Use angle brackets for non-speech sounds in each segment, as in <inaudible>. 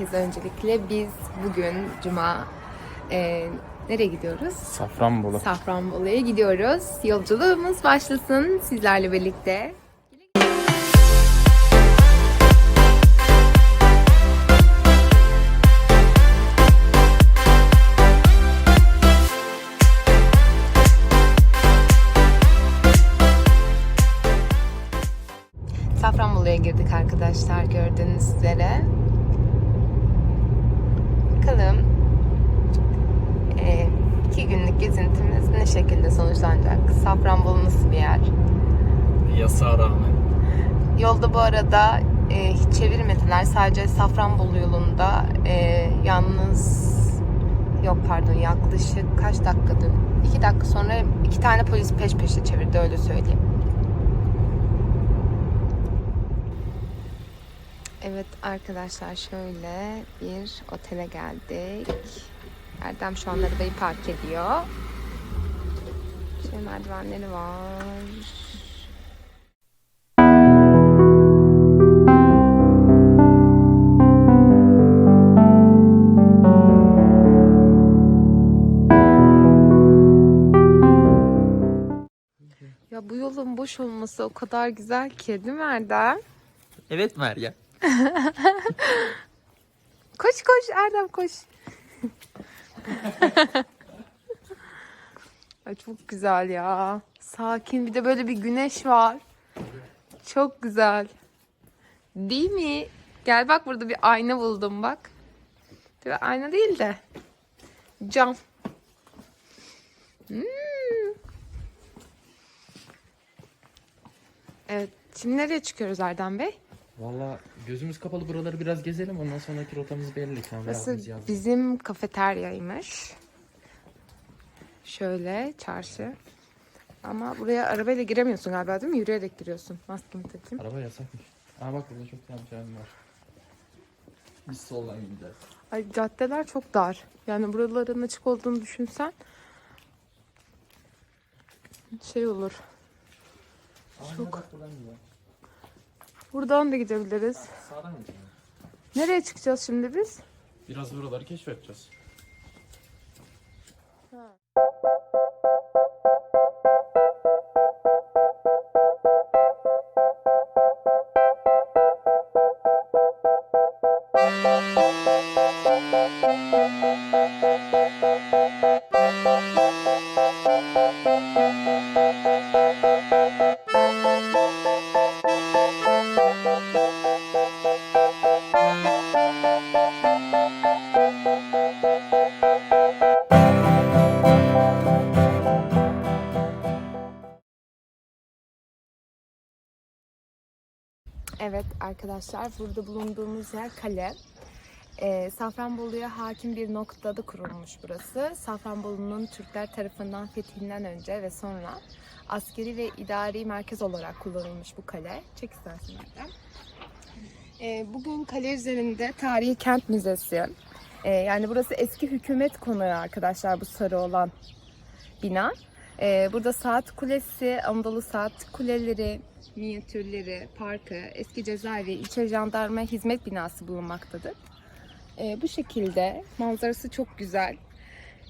Herkese öncelikle. Biz bugün Cuma e, nereye gidiyoruz? Safranbolu. Safranbolu'ya gidiyoruz. Yolculuğumuz başlasın sizlerle birlikte. Safranbolu'ya girdik arkadaşlar gördüğünüz üzere. Bakalım e, iki günlük gezintimiz ne şekilde sonuçlanacak? Safranbolu nasıl bir yer? Yasağa rağmen. Yolda bu arada e, hiç çevirmediler. Sadece Safranbolu yolunda e, yalnız yok pardon yaklaşık kaç dakikadır? İki dakika sonra iki tane polis peş peşe çevirdi öyle söyleyeyim. Evet arkadaşlar şöyle bir otele geldik. Erdem şu an arabayı park ediyor. Şöyle merdivenleri var. Ya bu yolun boş olması o kadar güzel ki değil mi Erdem? Evet Meryem. <laughs> Koş koş Erdem koş. <laughs> Ay çok güzel ya. Sakin bir de böyle bir güneş var. Çok güzel. Değil mi? Gel bak burada bir ayna buldum bak. Değil? Ayna değil de cam. Hmm. Evet. Şimdi nereye çıkıyoruz Erdem Bey? Valla gözümüz kapalı buraları biraz gezelim ondan sonraki rotamız belli. Burası bizim kafeteryaymış. Şöyle çarşı. Ama buraya arabayla giremiyorsun galiba değil mi? Yürüyerek giriyorsun. Maskemi takayım. Araba yasakmış. Aa bak burada çok güzel bir cami var. Biz soldan gideceğiz. Ay caddeler çok dar. Yani buraların açık olduğunu düşünsen şey olur. Aa, Çok. bak buradan da gidebiliriz. Sağdan gidelim. Nereye çıkacağız şimdi biz? Biraz buraları keşfedeceğiz. Evet arkadaşlar burada bulunduğumuz yer kale. Ee, Safranbolu'ya hakim bir noktada kurulmuş burası. Safranbolu'nun Türkler tarafından fethinden önce ve sonra askeri ve idari merkez olarak kullanılmış bu kale. Çek istersen Erdem. Ee, bugün kale üzerinde Tarihi Kent Müzesi. Ee, yani burası eski hükümet konağı arkadaşlar bu sarı olan bina. Burada saat kulesi, Anadolu saat kuleleri, minyatürleri, parkı, eski cezaevi, ilçe jandarma hizmet binası bulunmaktadır. Ee, bu şekilde manzarası çok güzel.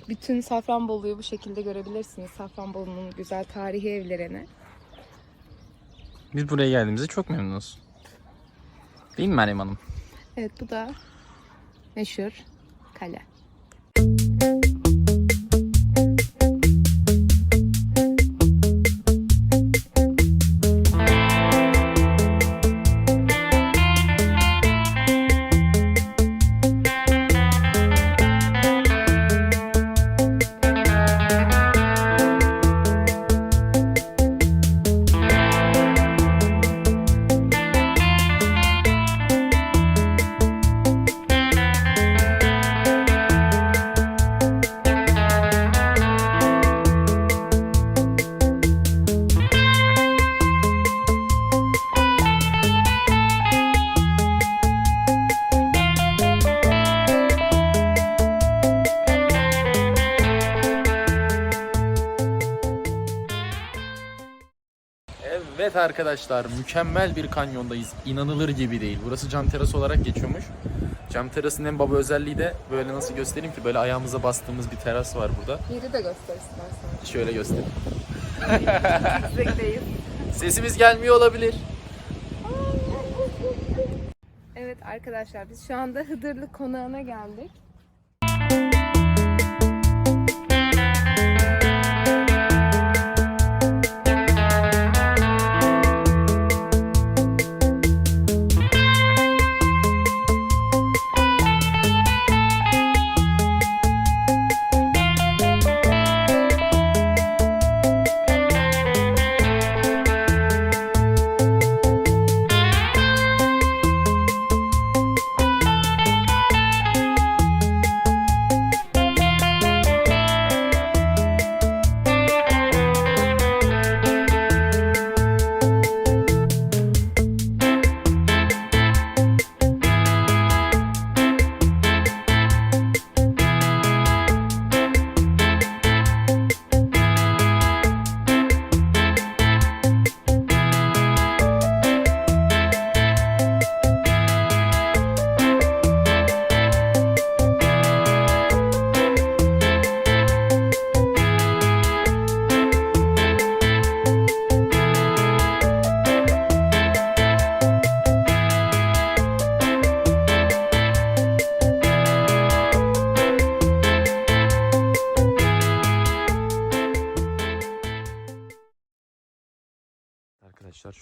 Bütün Safranbolu'yu bu şekilde görebilirsiniz. Safranbolu'nun güzel tarihi evlerini. Biz buraya geldiğimizde çok memnunuz. Değil mi Meryem Hanım? Evet bu da meşhur kale. Evet arkadaşlar mükemmel bir kanyondayız. İnanılır gibi değil. Burası cam teras olarak geçiyormuş. Cam terasın en baba özelliği de böyle nasıl göstereyim ki böyle ayağımıza bastığımız bir teras var burada. Yeri de göster istersen. Şöyle göstereyim. <laughs> Sesimiz gelmiyor olabilir. Evet arkadaşlar biz şu anda Hıdırlı konağına geldik.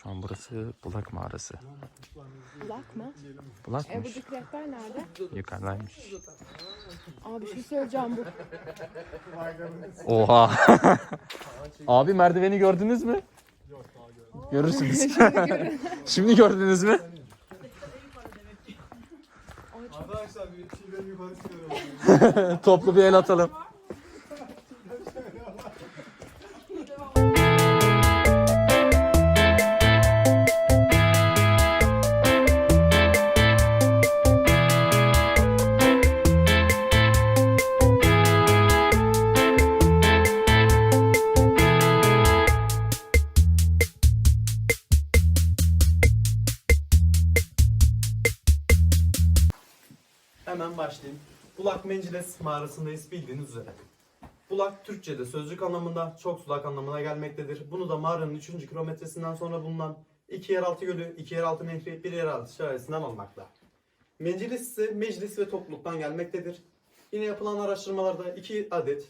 An burası Bulak Mağarası. Bulak mı? E Bulakmış. buradaki rehber nerede? Yukarıdaymış. Aa bir şey söyleyeceğim bu. Oha. <laughs> Abi merdiveni gördünüz mü? Görürsünüz. <laughs> Şimdi gördünüz mü? Arkadaşlar bir çiğden yukarı çıkıyorum. Toplu bir el atalım. Hemen başlayayım. Bulak Menciles mağarasındayız bildiğiniz üzere. Bulak Türkçe'de sözcük anlamında çok sulak anlamına gelmektedir. Bunu da mağaranın 3. kilometresinden sonra bulunan iki yeraltı gölü, iki yeraltı nehri, bir yeraltı şelalesinden almakta. Mencilis ise meclis ve topluluktan gelmektedir. Yine yapılan araştırmalarda iki adet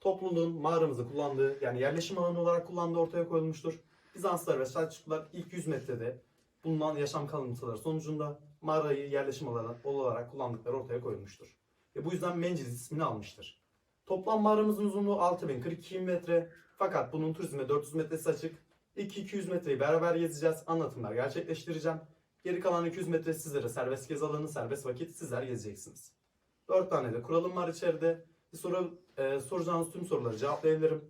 topluluğun mağaramızı kullandığı yani yerleşim alanı olarak kullandığı ortaya koyulmuştur. Bizanslar ve Selçuklular ilk 100 metrede bulunan yaşam kalıntıları sonucunda mağarayı yerleşim olarak kullandıkları ortaya koyulmuştur. Ve bu yüzden Mencilis ismini almıştır. Toplam mağaramızın uzunluğu 6042 metre fakat bunun turizme 400 metresi açık. İlk 200 metreyi beraber gezeceğiz, anlatımlar gerçekleştireceğim. Geri kalan 200 metre sizlere serbest gez alanı, serbest vakit sizler gezeceksiniz. 4 tane de kuralım var içeride. Bir soru, e, soracağınız tüm soruları cevaplayabilirim.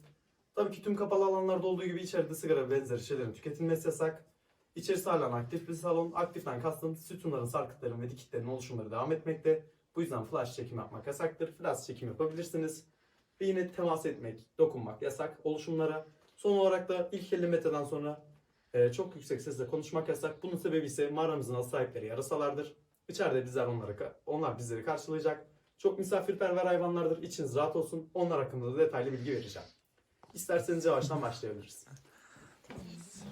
Tabii ki tüm kapalı alanlarda olduğu gibi içeride sigara ve benzeri şeylerin tüketilmesi yasak. İçerisi halen aktif bir salon. Aktiften kastım sütunların, sarkıtların ve dikitlerin oluşumları devam etmekte. Bu yüzden flash çekim yapmak yasaktır. Flash çekim yapabilirsiniz. Ve yine temas etmek, dokunmak yasak oluşumlara. Son olarak da ilk 50 metreden sonra e, çok yüksek sesle konuşmak yasak. Bunun sebebi ise mağaramızın asıl sahipleri yarasalardır. İçeride bizler onları, ka- onlar bizleri karşılayacak. Çok misafirperver hayvanlardır. İçiniz rahat olsun. Onlar hakkında da detaylı bilgi vereceğim. İsterseniz yavaştan başlayabiliriz. <laughs>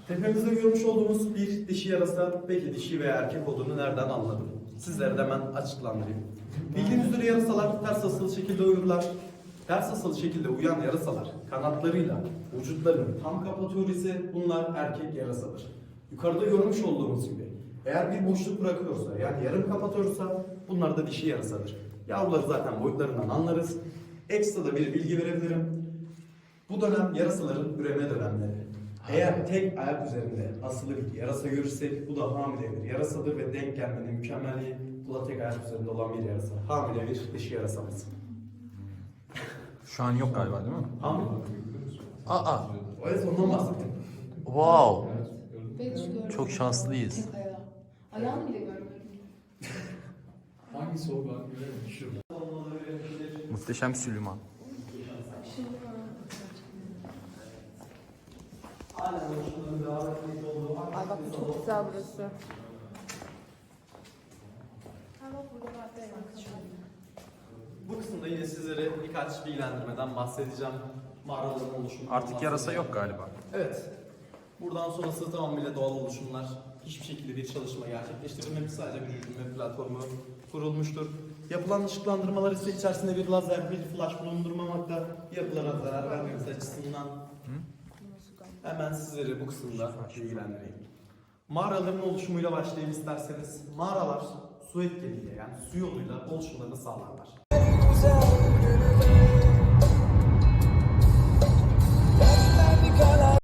Tepemizde görmüş olduğumuz bir dişi yarasa peki dişi veya erkek olduğunu nereden anladım? Sizlere de hemen açıklandırayım. Bildiğiniz üzere yarasalar ters asılı şekilde uyurlar. Ters asılı şekilde uyan yarasalar kanatlarıyla vücutlarını tam kapatıyor ise bunlar erkek yarasadır. Yukarıda görmüş olduğumuz gibi eğer bir boşluk bırakıyorsa yani yarım kapatıyorsa bunlar da dişi yarasadır. Yavruları zaten boyutlarından anlarız. Ekstra da bir bilgi verebilirim. Bu dönem yarasaların üreme dönemleri. Eğer tek ayak üzerinde asılı bir yarasa görürsek bu da hamile bir yarasadır ve denk gelmenin mükemmelliği bu da tek ayak üzerinde olan bir yarasa. Hamile bir dişi yarasamız. Şu an yok galiba değil mi? Hamile. Aa. O yüzden ondan bahsettim. Wow. Ben hiç görmedim. Çok şanslıyız. Tek ayağı. Ayağını bile görmedim. Hangisi o ben bilemedim. Muhteşem Süleyman. Hala hoşlandığı devam etmekte olduğu Ay bak çok güzel burası. Bu kısımda yine sizlere birkaç bilgilendirmeden bahsedeceğim. Mağaraların oluşumu. Artık yarasa yok galiba. Evet. Buradan sonrası tamamıyla doğal oluşumlar. Hiçbir şekilde bir çalışma gerçekleştirilmemiş. Sadece bir yürüme platformu kurulmuştur. Yapılan ışıklandırmalar ise içerisinde bir lazer, bir flash bulundurmamakta. Yapılara zarar vermemesi açısından hemen sizleri bu kısımda bilgilendireyim. Mağaraların oluşumuyla başlayayım isterseniz. Mağaralar su etkiliyle yani su yoluyla oluşumlarını sağlarlar.